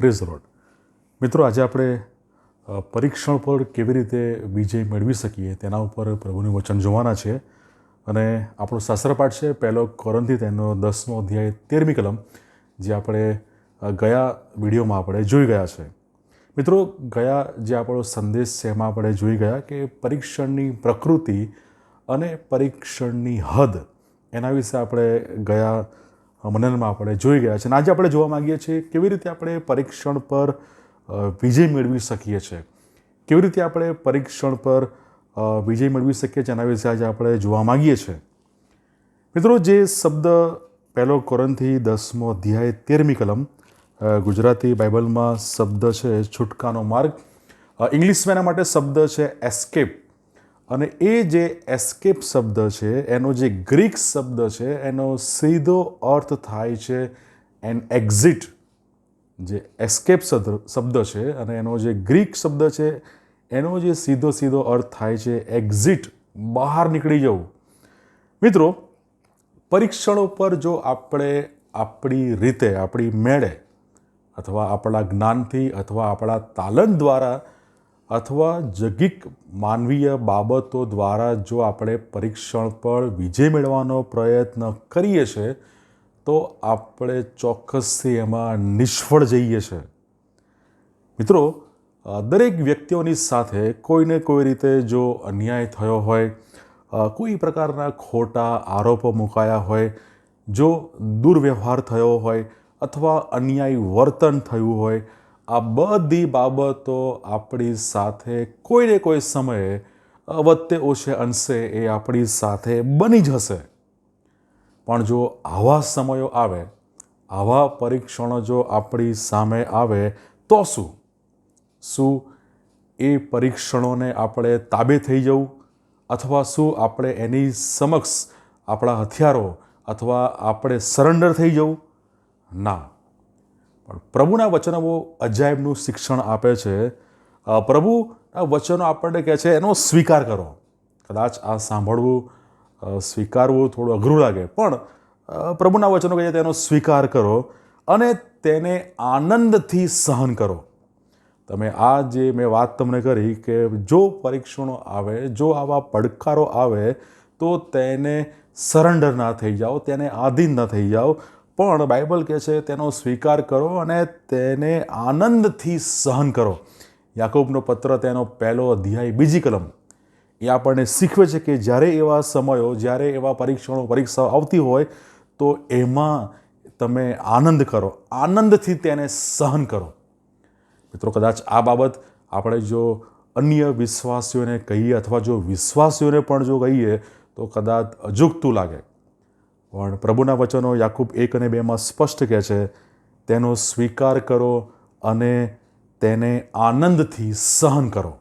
Praise road. મિત્રો, આજે આપણે પરીક્ષણ પર કેવી રીતે વિજય મેળવી શકીએ તેના ઉપર પ્રભુનું વચન જોવાના છે. અને આપણો શાસ્ત્રપાઠ છે, પહેલો કોરંથી તેનો દસમો અધ્યાય, તેરમી કલમ, જે આપણે ગયા વિડીયોમાં આપણે જોઈ ગયા છે. મિત્રો, ગયા જે આપણો સંદેશ છે એમાં આપણે જોઈ ગયા કે પરીક્ષણની પ્રકૃતિ અને પરીક્ષણની હદ, એના વિશે આપણે ગયા મનનમાં આપણે જોઈ ગયા છે. અને આજે આપણે જોવા માગીએ છીએ કેવી રીતે આપણે પરીક્ષણ પર વિજય મેળવી શકીએ છીએ કેવી રીતે આપણે પરીક્ષણ પર વિજય મેળવી શકીએ છીએ એના વિશે આજે આપણે જોવા માગીએ છીએ. મિત્રો, જે શબ્દ પહેલો કોરંથી દસમો અધ્યાય તેરમી કલમ ગુજરાતી બાઇબલમાં શબ્દ છે, છૂટકાનો માર્ગ. ઇંગ્લિશમાં એના માટે શબ્દ છે એસ્કેપ અને એ જે એસ્કેપ શબ્દ છે, એનો જે ગ્રીક શબ્દ છે, એનો સીધો અર્થ થાય છે એન એક્ઝિટ જે એસ્કેપ શબ્દ છે અને એનો જે ગ્રીક શબ્દ છે, એનો જે સીધો સીધો અર્થ થાય છે એક્ઝિટ બહાર નીકળી જવું. મિત્રો, પરીક્ષણો પર જો આપણે આપણી રીતે, આપણી મેળે, અથવા આપણા જ્ઞાનથી, અથવા આપણા તાલન દ્વારા અથવા જગિક માનવીય બાબતો દ્વારા જો આપણે પરીક્ષણ પર વિજય મેળવવાનો પ્રયત્ન કરીએ છીએ તો આપણે ચોક્કસથી એમાં નિષ્ફળ જઈએ છીએ મિત્રો દરેક વ્યક્તિઓની સાથે કોઈને કોઈ રીતે જો અન્યાય થયો હોય કોઈ પ્રકારના ખોટા આરોપો મુકાયા હોય, જો દુર્વ્યવહાર થયો હોય અથવા અન્યાયી વર્તન થયું હોય આ બધી બાબતો આપણી સાથે કોઈને કોઈ સમયે અ, વત્તે ઓછે અંશે એ આપણી સાથે બની જ હશે. પણ જો આવા સમયો આવે આવા પરીક્ષણો જો આપણી સામે આવે તો શું? શું એ પરીક્ષણોને આપણે તાબે થઈ જવું? અથવા શું આપણે એની સમક્ષ આપણા હથિયારો અથવા આપણે સરેન્ડર થઈ જવું? ના. પણ પ્રભુના વચનો અજાયબનું શિક્ષણ આપે છે. પ્રભુના વચનો આપણને કહે છે, એનો સ્વીકાર કરો. કદાચ આ સાંભળવું સ્વીકારવું થોડું અઘરું લાગે, પણ પ્રભુના વચનો કહે છે, તેનો સ્વીકાર કરો અને તેને આનંદથી સહન કરો. તમે આ જે મેં વાત તમને કરી કે જો પરીક્ષણો આવે, જો આવા પડકારો આવે, તો તેને સરેન્ડર ના થઈ જાઓ, તેને આધીન ન થઈ જાઓ પણ બાઇબલ કહે છે, તેનો સ્વીકાર કરો અને તેને આનંદથી સહન કરો. યાકૂબનો પત્ર તેનો પહેલો અધ્યાય, બીજી કલમ. એ આપણને શીખવે છે કે જ્યારે એવા સમયો, જ્યારે એવા પરીક્ષણો, પરીક્ષાઓ આવતી હોય, તો એમાં તમે આનંદ કરો. આનંદથી તેને સહન કરો. મિત્રો, કદાચ આ બાબત આપણે જો અન્ય વિશ્વાસીઓને કહીએ અથવા જો વિશ્વાસીઓને પણ જો કહીએ, તો કદાચ અજુગતું લાગે. પણ પ્રભુના વચનો યાકૂબ એક અને બેમાં સ્પષ્ટ કહે છે, તેનો સ્વીકાર કરો અને તેને આનંદથી સહન કરો.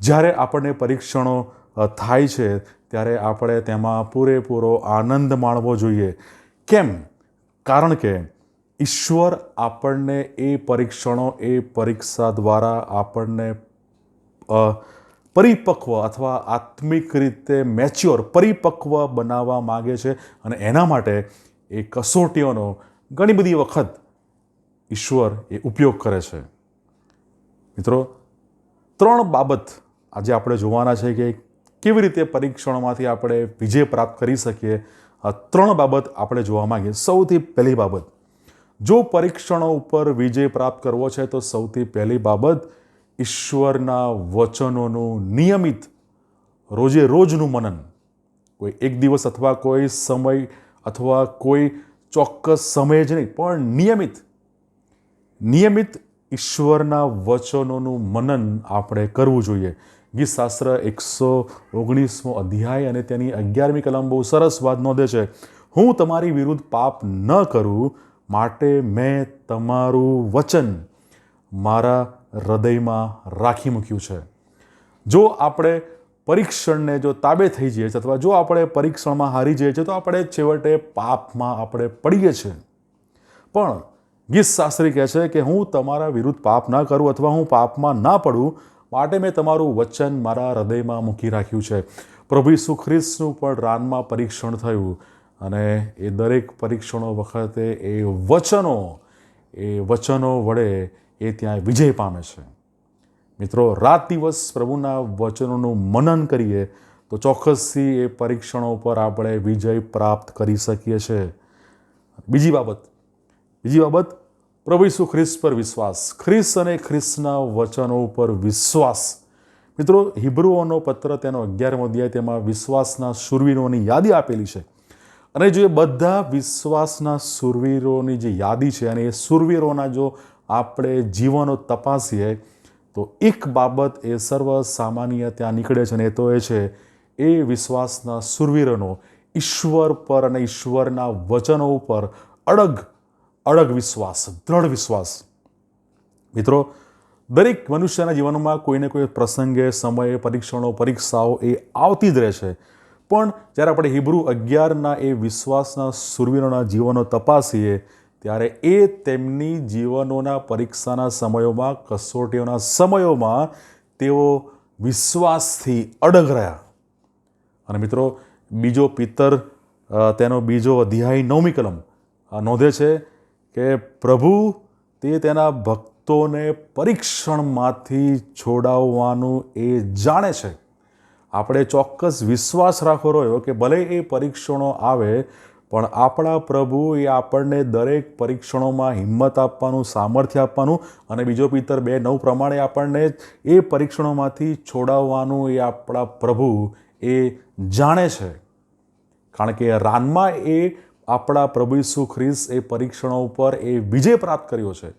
જ્યારે આપણને પરીક્ષણો થાય છે, ત્યારે આપણે તેમાં પૂરેપૂરો આનંદ માણવો જોઈએ. કેમ? કારણ કે ઈશ્વર આપણને એ પરીક્ષણો, એ પરીક્ષા દ્વારા આપણને પરિપક્વ અથવા આત્મિક રીતે મેચ્યોર પરિપક્વ બનાવવા માગે છે અને એના માટે એ કસોટીઓનો ઘણી બધી વખત ઈશ્વર એ ઉપયોગ કરે છે. મિત્રો, ત્રણ બાબત આજે આપણે જોવાના છે કે કેવી રીતે પરીક્ષણોમાંથી આપણે વિજય પ્રાપ્ત કરી શકીએ. આ ત્રણ બાબત આપણે જોવા માંગીએ. સૌથી પહેલી બાબત, જો પરીક્ષણો ઉપર વિજય પ્રાપ્ત કરવો છે તો સૌથી પહેલી બાબત ઈશ્વરના વચનોનું નિયમિત રોજે રોજનું મનન. કોઈ એક દિવસ અથવા કોઈ સમય અથવા કોઈ ચોક્કસ સમય જ નહીં, પણ નિયમિત. નિયમિત ઈશ્વરના વચનોનું મનન આપણે કરવું જોઈએ. ગીતશાસ્ત્ર એકસો ઓગણીસમો અધ્યાય અને તેની અગિયારમી કલમ બહુ સરસ વાત નોંધે છે. હું તમારી વિરુદ્ધ પાપ ન કરું, માટે મેં તમારું વચન મારા હૃદયમાં રાખી મૂક્યું છે. જો આપણે પરીક્ષણને જો તાબે થઈ જઈએ છીએ અથવા જો આપણે પરીક્ષણમાં હારી જઈએ છીએ તો આપણે છેવટે પાપમાં આપણે પડીએ છીએ. પણ ગીત શાસ્ત્રી કહે છે કે હું તમારા વિરુદ્ધ પાપ ના કરું અથવા હું પાપમાં ના પડું માટે મેં તમારું વચન મારા હૃદયમાં મૂકી રાખ્યું છે. પ્રભુ ઈસુ પણ રાનમાં પરીક્ષણ થયું અને એ દરેક પરીક્ષણો વખતે એ વચનો એ વચનો વડે એ ત્યાં વિજય પામે છે. મિત્રો, રાત દિવસ પ્રભુના વચનોનું મનન કરીએ તો ચોક્કસથી એ પરીક્ષણો પર આપણે વિજય પ્રાપ્ત કરી શકીએ છીએ. બીજી બાબત બીજી બાબત, પ્રભુ ઈસુ ખ્રિસ્ત પર વિશ્વાસ. ખ્રિસ્ત અને ખ્રિસ્તના વચનો ઉપર વિશ્વાસ. મિત્રો, હિબ્રુઓનો પત્ર તેનો અગિયારમો અધ્યાય તેમાં વિશ્વાસના સુરવીરોની યાદી આપેલી છે. અને જો એ બધા વિશ્વાસના સુરવીરોની જે યાદી છે અને એ સુરવીરોના જો આપણે જીવનો તપાસીએ, તો એક બાબત એ સર્વ સામાન્ય ત્યાં નીકળે છે અને એ તો એ છે, એ વિશ્વાસના સુરવીરનો ઈશ્વર પર અને ઈશ્વરના વચનો ઉપર અડગ અડગ વિશ્વાસ, દ્રઢ વિશ્વાસ. મિત્રો, દરેક મનુષ્યના જીવનમાં કોઈને કોઈ પ્રસંગે, સમયે, પરીક્ષણો, પરીક્ષાઓ એ આવતી જ રહે છે. પણ જ્યારે આપણે હિબ્રુ અગિયારના એ વિશ્વાસના સુરવીરોના જીવનો તપાસીએ ત્યારે એ તેમની જીવનોના પરીક્ષાના સમયોમાં, કસોટીઓના સમયોમાં તેઓ વિશ્વાસથી અડગ રહ્યા. અને મિત્રો, બીજો પિત્તર તેનો બીજો અધ્યાય નવમી કલમ નોંધે છે કે પ્રભુ તે તેના ભક્તોને પરીક્ષણમાંથી છોડાવવાનું એ જાણે છે. આપણે ચોક્કસ વિશ્વાસ રાખવો રહ્યો કે ભલે એ પરીક્ષણો આવે પણ આપણા પ્રભુ એ આપણને દરેક પરીક્ષણોમાં હિંમત આપવાનું, સામર્થ્ય આપવાનું અને બીજો પિત્તર બે નવ પ્રમાણે આપણને એ પરીક્ષણોમાંથી છોડાવવાનું એ આપણા પ્રભુ એ જાણે છે. કારણ કે રાનમાં એ આપણા પ્રભુ ઈસુ ખ્રિસ્ત એ પરીક્ષણો ઉપર એ વિજય પ્રાપ્ત કર્યો છે.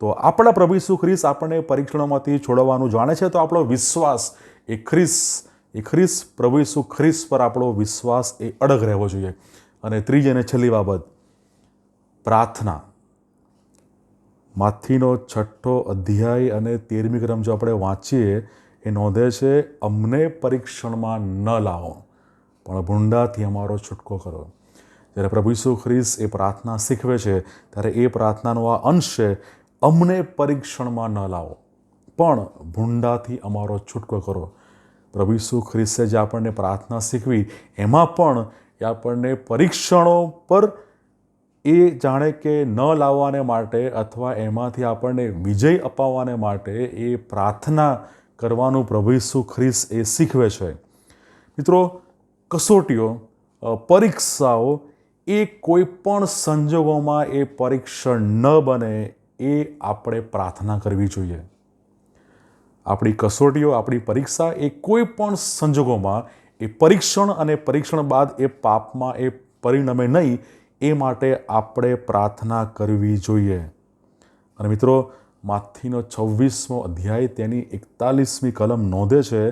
તો આપણા પ્રભુ ઈસુ ખ્રિસ્ત આપણને પરીક્ષણોમાંથી છોડવાનું જાણે છે તો આપણો વિશ્વાસ એ ખ્રિસ એ ખ્રિસ પ્રભુ ઈસુ ખ્રિસ પર આપણો વિશ્વાસ એ અડગ રહેવો જોઈએ. અને ત્રીજી અને છેલ્લી બાબત, પ્રાર્થના. માથીનો છઠ્ઠો અધ્યાય અને તેરમી ક્રમ જો આપણે વાંચીએ, એ નોંધે છે, અમને પરીક્ષણમાં ન લાવો, પણ ભૂંડાથી અમારો છૂટકો કરો. જ્યારે પ્રભુ ઈસુ ખ્રિસ્ત એ પ્રાર્થના શીખવે છે, ત્યારે એ પ્રાર્થનાનો આ અંશ છે, અમને પરીક્ષણમાં ન લાવો, પણ ભૂંડાથી અમારો છૂટકો કરો. પ્રભુ ઈસુ ખ્રિસ્તે જે આપણને પ્રાર્થના શીખવી, એમાં પણ આપણને પરીક્ષણો પર એ જાણે કે ન લાવવાને માટે અથવા એમાંથી આપણને વિજય અપાવવાને માટે એ પ્રાર્થના કરવાનું પ્રભુ ઈસુ ખ્રિસ એ શીખવે છે. મિત્રો, કસોટીઓ પરીક્ષાઓ એ કોઈ પણ સંજોગોમાં એ પરીક્ષણ ન બને એ આપણે પ્રાર્થના કરવી જોઈએ. આપણી કસોટીઓ, આપણી પરીક્ષા એ કોઈ પણ સંજોગોમાં એ પરીક્ષણ અને પરીક્ષણ બાદ એ પાપમાં એ પરિણમે નહીં, એ માટે આપણે પ્રાર્થના કરવી જોઈએ. અને મિત્રો, માથીનો છવ્વીસમો અધ્યાય તેની એકતાલીસમી કલમ નોંધે છે,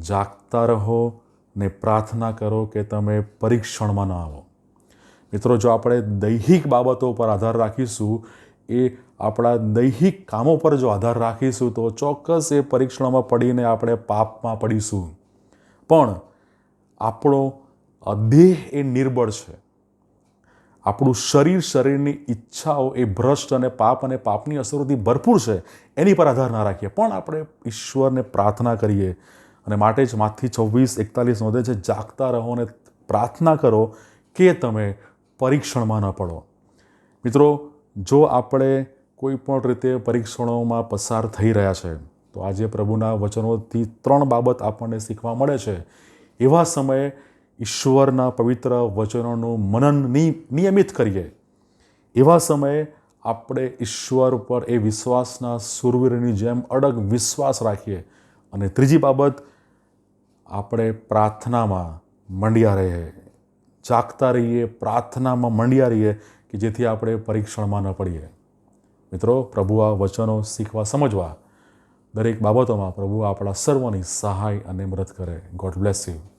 જાગતા રહો ને પ્રાર્થના કરો કે તમે પરીક્ષણમાં ન આવો. મિત્રો, જો આપણે દૈહિક બાબતો પર આધાર રાખીશું, એ આપણા દૈહિક કામો પર જો આધાર રાખીશું, તો ચોક્કસ એ પરીક્ષણોમાં પડીને આપણે પાપમાં પડીશું. પણ આપણો દેહ એ નિર્બળ છે. આપણું શરીર શરીરની ઈચ્છાઓ એ ભ્રષ્ટ અને પાપ અને પાપની અસરોથી ભરપૂર છે, એની પર આધાર ના રાખીએ. પણ આપણે ઈશ્વરને પ્રાર્થના કરીએ અને માટે જ માથી છવ્વીસ, એકતાલીસ નોંધે છે, જાગતા રહો અને પ્રાર્થના કરો કે તમે પરીક્ષણમાં ન પડો. મિત્રો, જો આપણે કોઈ પણ રીતે પરીક્ષણોમાં પસાર થઈ રહ્યા છે, તો આજે પ્રભુના વચનોથી ત્રણ બાબત આપણને શીખવા મળે છે. એવા સમયે ઈશ્વરના પવિત્ર વચનોનું મનન નિયમિત કરીએ. એવા સમયે આપણે ઈશ્વર ઉપર એ વિશ્વાસના સુરવીરની જેમ અડગ વિશ્વાસ રાખીએ. અને ત્રીજી બાબત, આપણે પ્રાર્થનામાં મંડ્યા રહીએ. જાગતા રહીએ, પ્રાર્થનામાં મંડ્યા રહીએ કે જેથી આપણે પરીક્ષણમાં ન પડીએ. મિત્રો, પ્રભુ આ વચનો શીખવા, સમજવા દરેક બાબતોમાં પ્રભુ આપણા સર્વની સહાય અને મદદ કરે. God bless you